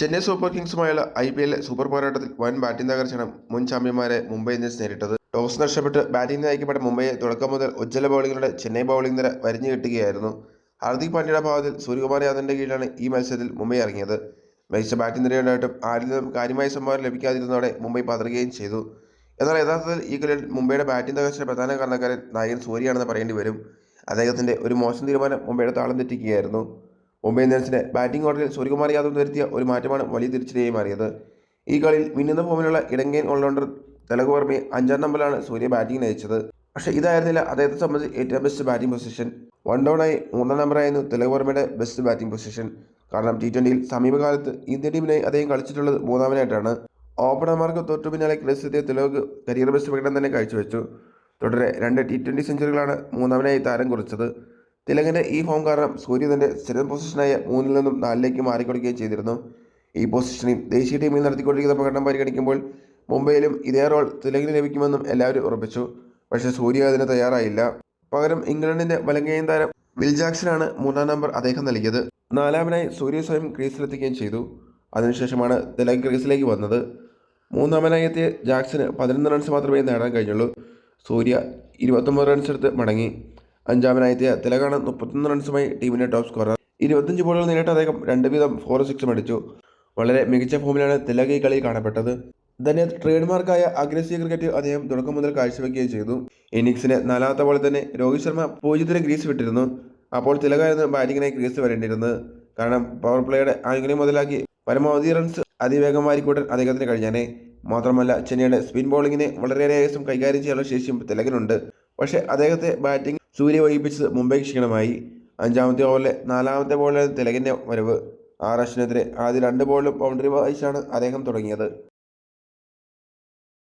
Chennai super കിങ്സുമായുള്ള I P L super പോരാട്ടത്തിൽ വൻ ബാറ്റിംഗ് തകർച്ചയാണ് മുൻ ചാമ്പ്യന്മാരെ മുംബൈ ഇന്ത്യൻസ് നേരിട്ടത്. ടോസ് നഷ്ടപ്പെട്ട് ബാറ്റിംഗ് നയിക്കപ്പെട്ട മുംബൈയെ തുടക്കം മുതൽ ഉജ്ജ്വല ബൗളിങ്ങിലൂടെ ചെന്നൈ ബൗളിംഗ് നിര വരിഞ്ഞു കിട്ടുകയായിരുന്നു. ഹാർദിക് പാണ്ഡ്യയുടെ ഭാഗത്തിൽ സൂര്യകുമാർ യാദവിന്റെ കീഴിലാണ് ഈ മത്സരത്തിൽ മുംബൈ ഇറങ്ങിയത്. മികച്ച ബാറ്റിംഗ് നിരയുണ്ടായിട്ടും ആരിൽ നിന്നും കാര്യമായ സംഭാവന ലഭിക്കാതിരുന്നതോടെ മുംബൈ പതറുകയും ചെയ്തു. എന്നാൽ യഥാർത്ഥത്തിൽ ഈ കളിയിൽ മുംബൈയുടെ ബാറ്റിംഗ് തകർച്ചയുടെ പ്രധാന കാരണക്കാരൻ നായകൻ സൂര്യയാണെന്ന് പറയേണ്ടി വരും. അദ്ദേഹത്തിന്റെ ഒരു മോശം തീരുമാനം മുംബൈയുടെ താളം തെറ്റിക്കുകയായിരുന്നു. മുംബൈ ഇന്ത്യൻസിന്റെ ബാറ്റിംഗ് ഓർഡറിൽ സൂര്യകുമാർ യാദവ് വരുത്തിയ ഒരു മാറ്റമാണ് വലിയ തിരിച്ചടിയായി മാറിയത്. ഈ കളിയിൽ മിന്നുന്ന ഫോമിലുള്ള ഇടങ്കേൻ ഓൾറൗണ്ടർ തെലങ്ക് വർമ്മയെ അഞ്ചാം നമ്പറിലാണ് സൂര്യ ബാറ്റിംഗ് നയിച്ചത്. പക്ഷേ ഇതായിരുന്നില്ല അദ്ദേഹത്തെ സംബന്ധിച്ച് ഏറ്റവും ബെസ്റ്റ് ബാറ്റിംഗ് പൊസിഷൻ വൺ ഡൗണായി മൂന്നാം നമ്പറായിരുന്നു തിലക് വർമ്മയുടെ ബെസ്റ്റ് ബാറ്റിംഗ് പൊസിഷൻ കാരണം ടി ട്വന്റിയിൽ സമീപകാലത്ത് ഇന്ത്യൻ ടീമിനായി അദ്ദേഹം കളിച്ചിട്ടുള്ളത് മൂന്നാമനായിട്ടാണ്. ഓപ്പണർമാർക്ക് തൊട്ടു പിന്നാലെ ക്രിസ്ത്യത്തെ തിലക് കരിയർ ബെസ്റ്റ് പ്രകടനം തന്നെ കാഴ്ചവെച്ചു. തുടരെ രണ്ട് ടി ട്വന്റി സെഞ്ചുറികളാണ് മൂന്നാമനായി താരം കുറിച്ചത്. തിലകിന്റെ ഈ ഫോം കാരണം സൂര്യ തന്റെ സ്ഥിരം പൊസിഷനായ മൂന്നിൽ നിന്നും നാലിലേക്ക് മാറിക്കൊടുക്കുകയും ചെയ്തിരുന്നു. ഈ പൊസിഷനിൽ ദേശീയ ടീമിൽ നടത്തിക്കൊണ്ടിരിക്കുന്ന പ്രകടനം പരിഗണിക്കുമ്പോൾ മുംബൈയിലും ഇതേ റോൾ തിലകിന് ലഭിക്കുമെന്നും എല്ലാവരും ഉറപ്പിച്ചു. പക്ഷേ സൂര്യ അതിന് തയ്യാറായില്ല. പകരം ഇംഗ്ലണ്ടിന്റെ വലങ്കയും താരം വിൽ ജാക്സനാണ് മൂന്നാം നമ്പർ അദ്ദേഹം നൽകിയത്. നാലാമനായി സൂര്യ സ്വയം ക്രീസിലെത്തുകയും ചെയ്തു. അതിനുശേഷമാണ് തിലക് ക്രീസിലേക്ക് വന്നത്. മൂന്നാമനായി എത്തിയ ജാക്സന് പതിനൊന്ന് റൺസ് മാത്രമേ നേടാൻ കഴിഞ്ഞുള്ളൂ. സൂര്യ ഇരുപത്തൊമ്പത് റൺസ് എടുത്ത് മടങ്ങി. അഞ്ചാമനായെത്തിയ തിലകാണ് മുപ്പത്തൊന്ന് റൺസുമായി ടീമിന്റെ ടോപ്പ് സ്കോറർ ഇരുപത്തഞ്ച് ബോളുകൾ നേരിട്ട് അദ്ദേഹം രണ്ട് വീതം ഫോർ സിക്സും അടിച്ചു. വളരെ മികച്ച ഫോമിലാണ് തിലക് ഈ കളിയിൽ കാണപ്പെട്ടത്. തന്നെ ട്രേഡ് മാർക്കായ അഗ്രസീവ് ക്രിക്കറ്റ് അദ്ദേഹം തുടക്കം മുതൽ കാഴ്ചവെക്കുകയും ചെയ്തു. ഇന്നിങ്സിന് നാലാമത്തെ ബോളിൽ തന്നെ രോഹിത് ശർമ്മ പൂജ്യത്തിന് ഗ്രീസ് വിട്ടിരുന്നു. അപ്പോൾ തിലകായിരുന്നു ബാറ്റിങ്ങിനായി ഗ്രീസ് വരേണ്ടിയിരുന്നത്. കാരണം പവർ പ്ലേയുടെ ആനുകൂല്യം മുതലാക്കി പരമാവധി റൺസ് അതിവേഗം വാരിക്കൂട്ടാൻ അദ്ദേഹത്തിന് കഴിഞ്ഞാനെ. മാത്രമല്ല ചെന്നൈയുടെ സ്പിൻ ബോളിങ്ങിനെ വളരെയേറെ ദിവസം കൈകാര്യം ചെയ്യാനുള്ള ശേഷിയും തിലകനുണ്ട്. പക്ഷേ അദ്ദേഹത്തെ ബാറ്റിംഗ് സൂര്യ വഹിപ്പിച്ചത് മുംബൈ ക്ഷീണമായി. അഞ്ചാമത്തെ ഓവറിലെ നാലാമത്തെ ബോളിലെ തിലകിന്റെ വരവ്. ആർ അശ്വിനെതിരെ ആദ്യ രണ്ട് ബോളിലും ബൗണ്ടറി വായിച്ചാണ് അദ്ദേഹം തുടങ്ങിയത്.